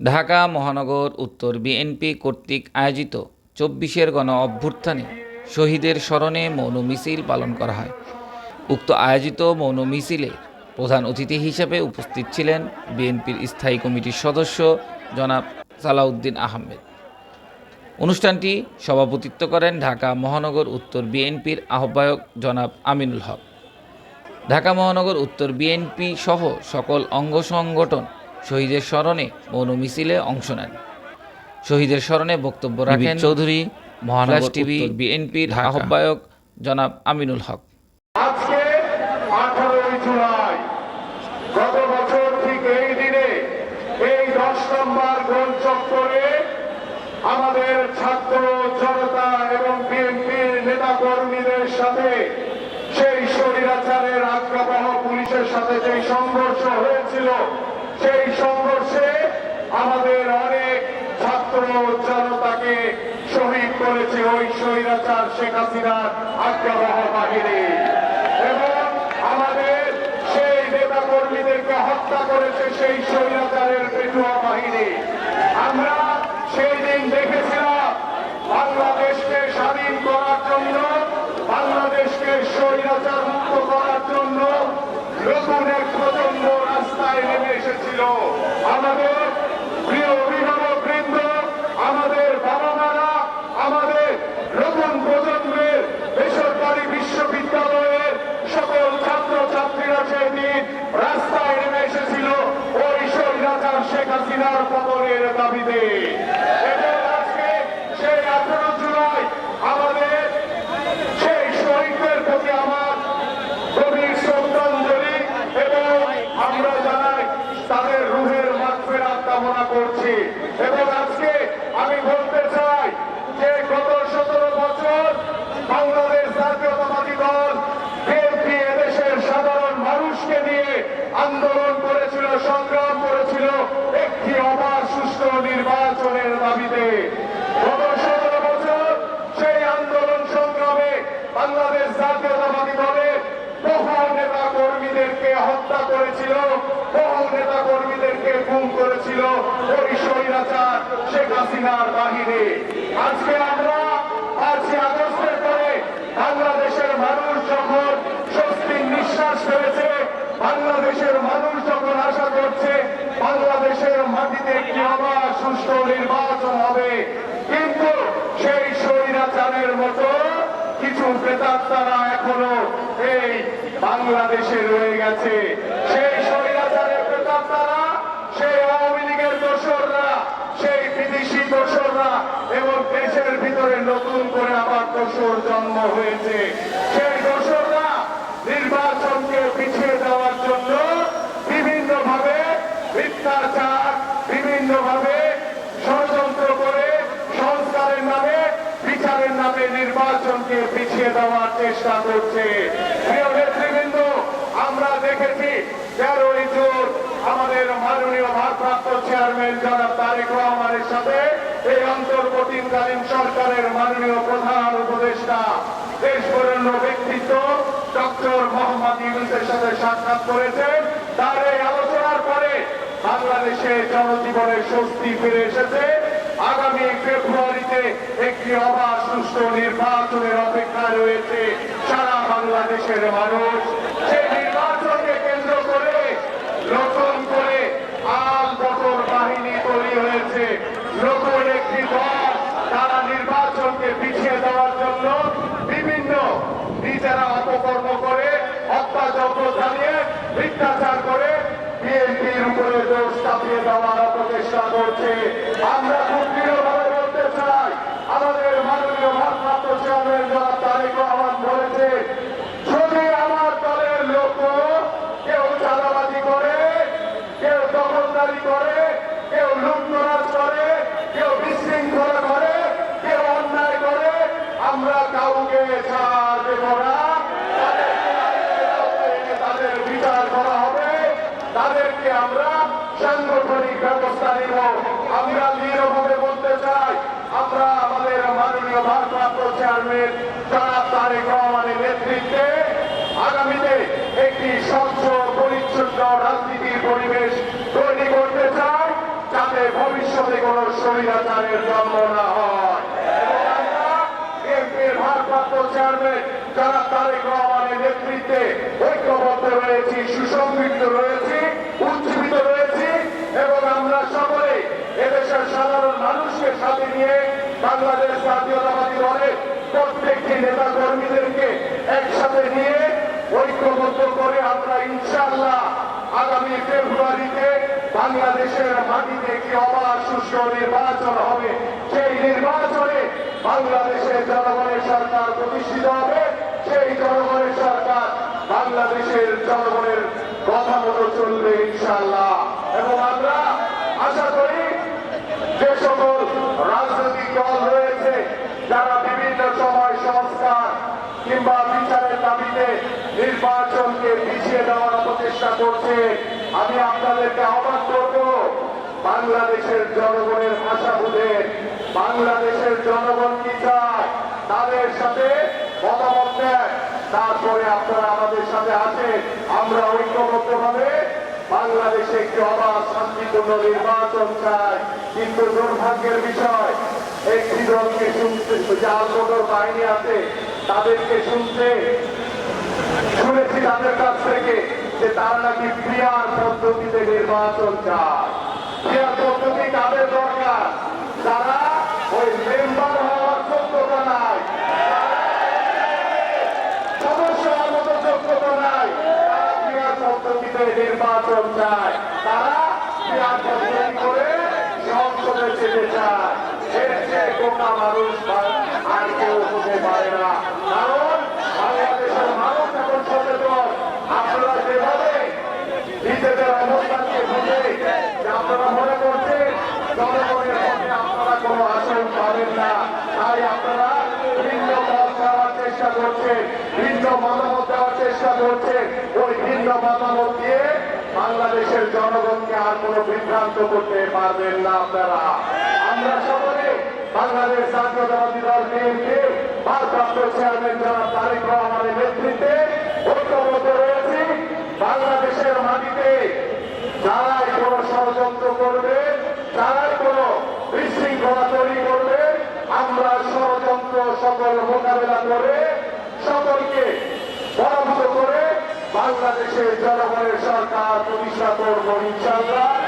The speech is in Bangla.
ঢাকা মহানগর উত্তর বিএনপি কর্তৃক আয়োজিত চব্বিশের গণ অভ্যুত্থানে শহীদের স্মরণে মৌন মিছিল পালন করা হয়। উক্ত আয়োজিত মৌন মিছিলে প্রধান অতিথি হিসেবে উপস্থিত ছিলেন বিএনপির স্থায়ী কমিটির সদস্য জনাব সালাউদ্দিন আহমেদ। অনুষ্ঠানটি সভাপতিত্ব করেন ঢাকা মহানগর উত্তর বিএনপির আহ্বায়ক জনাব আমিনুল হক। ঢাকা মহানগর উত্তর বিএনপি সহ সকল অঙ্গ সংগঠন শহীদের স্মরণে মৌন মিছিলে অংশ নেন। শহীদের স্মরণে বক্তব্য রাখেন চৌধুরী মহানগর টিভি বিএনপির আহ্বায়ক জনাব আমিনুল হক। আজকে আঠারোই জুলাই গত বছর ঠিক এই দিনে এই দশ নম্বর গোল চত্বরে আমাদের ছাত্র জনতা এবং বিএনপির নেতা কর্মীদের সাথে সেই স্বৈরাচারের আজ্ঞাবহ পুলিশের সাথে যে সংঘর্ষ হয়েছিল সেই সংঘর্ষে আমাদের অনেক ছাত্র জনতাকে শহীদ করেছে ওই স্বৈরাচার শেখ হাসিনার আজ্ঞাবহ বাহিনী। এবং আমাদের সেই নেতা কর্মীদেরকে হত্যা করেছে সেই স্বৈরাচারের পেটুয়া বাহিনী। আমরা সেই দিন দেখেছিলাম বাংলাদেশকে স্বাধীন করার জন্য বাংলাদেশকে স্বৈরাচার মুক্ত করার জন্য নতুন এক প্রচণ্ড রাস্তায় নেমে এসেছিল। আমাদের প্রিয় অভিভাবক বৃন্দ, আমাদের বাবা মারা আমাদের নতুন প্রজন্মের বেসরকারি বিশ্ববিদ্যালয়ের সকল ছাত্র ছাত্রীরা সেদিন রাস্তায় নেমে এসেছিল। ওই স্বৈরাচার শেখ হাসিনার পতনের দাবিতে এবং আজকে সেই আঠারো জুলাই আমাদের সেই শহীদদের প্রতি আমার গভীর শ্রদ্ধাঞ্জলি এবং আমরা জানাই তাদের রুহের মাগফিরাত কামনা করছি। এবং আজকে আমি বলতে চাই যে গত সতেরো বছর বাংলাদেশ জাতীয়তাবাদী দল বিএনপি এদেশের সাধারণ মানুষকে নিয়ে আন্দোলন করেছিল, সংগ্রাম করেছিল একটি অবাধ সুষ্ঠু নির্বাচনের দাবিতে। গত সতেরো বছর সেই আন্দোলন সংগ্রামে বাংলাদেশ জাতীয়তাবাদী দলের বহু নেতা কর্মীদেরকে হত্যা করেছিল, বহু নেতা করেছিল ওই স্বৈরাচার শেখ হাসিনার বাহিনী। আজকে আমরা পাঁচই আগস্টের পরে বাংলাদেশের মানুষ যখন স্বস্তির নিঃশ্বাস ফেলেছে, বাংলাদেশের মানুষ যখন আশা করছে বাংলাদেশের মাটিতে একটি আবার সুষ্ঠু নির্বাচন হবে, কিন্তু সেই স্বৈরাচারের মতো কিছু প্রেতাত্মারা এখনও এই বাংলাদেশে রয়ে গেছে। সেই স্বৈরাচারের প্রেতাত্মারা সেই আওয়ামী লীগের দোসররা সেই বিদেশি দোসররা এবং দেশের ভিতরে নতুন করে আবার দোসর জন্ম হয়েছে। সেই দোসররা নির্বাচনকে পিছিয়ে দেওয়ার জন্য বিভিন্ন ভাবে মিথ্যাচার বিভিন্ন ভাবে ষড়যন্ত্র করে সংস্কারের নামে, বিচারের নামে নির্বাচনকে পিছিয়ে দেওয়ার চেষ্টা করছে। প্রিয় নেতৃবৃন্দ, আমরা দেখেছি তেরোই জুন আমাদের মাননীয় ভারপ্রাপ্ত চেয়ারম্যান জনাব তারেক রহমানের সাথে এই অন্তর্বর্তীকালীন সরকারের মাননীয় প্রধান উপদেষ্টা, দেশ বরেণ্য ব্যক্তিত্ব ডক্টর মোহাম্মদ ইউনুসের সাথে সাক্ষাৎ করেছেন। তার এই আলোচনার পরে বাংলাদেশে জনজীবনের স্বস্তি ফিরে এসেছে। আগামী ফেব্রুয়ারিতে একটি অবাধ সুষ্ঠু নির্বাচনের অপেক্ষায় রয়েছে সারা বাংলাদেশের মানুষ সেই নির্বাচনকে কেন্দ্র করে নতুন করে আল বদর বাহিনী তৈরি হয়েছে নতুন একটি দল তারা নির্বাচনকে পিছিয়ে দেওয়ার জন্য বিভিন্ন নিজেরা অপকর্ম করে হত্যাযজ্ঞ চালিয়ে মিথ্যাচার করে বিএনপির উপরে দোষ চাপিয়ে দেওয়ার অপচেষ্টা করছে। আমরা খুব দৃঢ়ভাবে বলতে চাই, আমাদের মাননীয় ভারপ্রাপ্ত চেয়ারম্যান যদি আমার দলের লোক কেউ চাঁদাবাজি করে, কেউ দখলদারি করে, কেউ লুটতরাজ করে, কেউ বিশৃঙ্খলা করে, কেউ অন্যায় করে, আমরা কাউকে ছাড় দেব না তাদেরকে তাদের বিচার করা হবে তাদেরকে আমরা সাংগঠনিক ব্যবস্থা নিব। আমরা দৃঢ়ভাবে বলতে চাই, আমরা আমাদের মাননীয় ভারপ্রাপ্ত চেয়ারম্যান জনাব তারেক রহমানের নেতৃত্বে আগামীতে একটি স্বচ্ছ, পরিচ্ছন্ন রাজনীতির পরিবেশ তৈরি করতে চাই, যাতে ভবিষ্যতে কোনো স্বৈরাচারের জন্ম না হয়। ভারপ্রাপ্ত চেয়ারম্যান যারা তারেক রহমানের নেতৃত্বে ঐক্যবদ্ধ রয়েছি সুসংগঠিত রয়েছি উজ্জীবিত রয়েছি এবং আমরা সকলে এদেশের সাধারণ মানুষকে সাথে নিয়ে বাংলাদেশ জাতীয়তাবাদী দলের প্রত্যেকটি নেতা কর্মীদেরকে একসাথে নিয়ে ঐক্যবদ্ধ করে আমরা ইনশাআল্লাহ আগামী ফেব্রুয়ারিতে বাংলাদেশের মাটিতে একটি অবাধ সুষ্ঠু নির্বাচন হবে। সেই নির্বাচনে বাংলাদেশের জনগণের সরকার প্রতিষ্ঠিত হবে। সেই জনগণের সরকার বাংলাদেশের জনগণের কথা মতো চলবে ইনশাআল্লাহ এবং আমরা আশা করি যে সকল রাজনৈতিক দল রয়েছে যারা বিভিন্ন সময় সংস্কার কিংবা বিচারের দাবিতে নির্বাচনকে পিছিয়ে দেওয়ার অপচেষ্টা করছে। আমি আপনাদেরকে আহ্বান করব, বাংলাদেশের জনগণের ভাষা বুঝেন বাংলাদেশের জনগণ কি চায়, তাদের সাথে মতামত দেন। তারপরে আপনারা আমাদের সাথে আছেন আমরা ঐক্যবদ্ধভাবে বাংলাদেশে একটি অবাধ, শান্তিপূর্ণ নির্বাচন চাই। কিন্তু দুর্ভাগ্যের বিষয়, একটি দলকে শুনতে যে আলমোটর বাহিনী আছে, তাদেরকে শুনতে শুনেছি। তাদের কাছ থেকে যে তারা নাকি ক্রিয়ার পদ্ধতিতে নির্বাচন চায়। ক্রিয়ার পদ্ধতি কাদের দরকার? যারা ওই মেম্বার হওয়ার যোগ্যতা নাই। সদস্য হওয়ার মতো যোগ্যতা নাই, তারা ক্রিয়ার পদ্ধতিতে নির্বাচন চায়। তারা ক্রিয়ার পদ্ধতি করে সংসদে যেতে চায়। এর চেয়ে মানুষ আর কেউ হতে পারে না। কারণ বাংলাদেশের মানুষ এখন সচেতন আপনারা যেভাবে নিজেদের অবস্থানকে বুঝে যে আপনারা মনে করছেন জনগণের মধ্যে আপনারা কোনো আসন পাবেন না তাই আপনারা ভিন্ন মত দেওয়ার চেষ্টা করছেন ভিন্ন মতামত চেষ্টা ওই ভিন্ন মতামত দিয়ে বাংলাদেশের জনগণকে আর কোনো বিভ্রান্ত করতে পারবেন না আপনারা। আমরা সকলে বাংলাদেশ জাতীয়তাবাদী দল বিএনপি, ভারপ্রাপ্ত চেয়ারম্যান জনাব তারেক রহমানের নেতৃত্বে ঐক্যবদ্ধ রয়েছি। বাংলাদেশের মাটিতে যারাই কোন ষড়যন্ত্র করবে, যারাই কোন বিশৃঙ্খলা তৈরি করবে, আমরা ষড়যন্ত্র সকল মোকাবেলা করে সকলকে বাংলাদেশের জনগণের সরকার প্রতিষ্ঠা করব ইনশাল্লাহ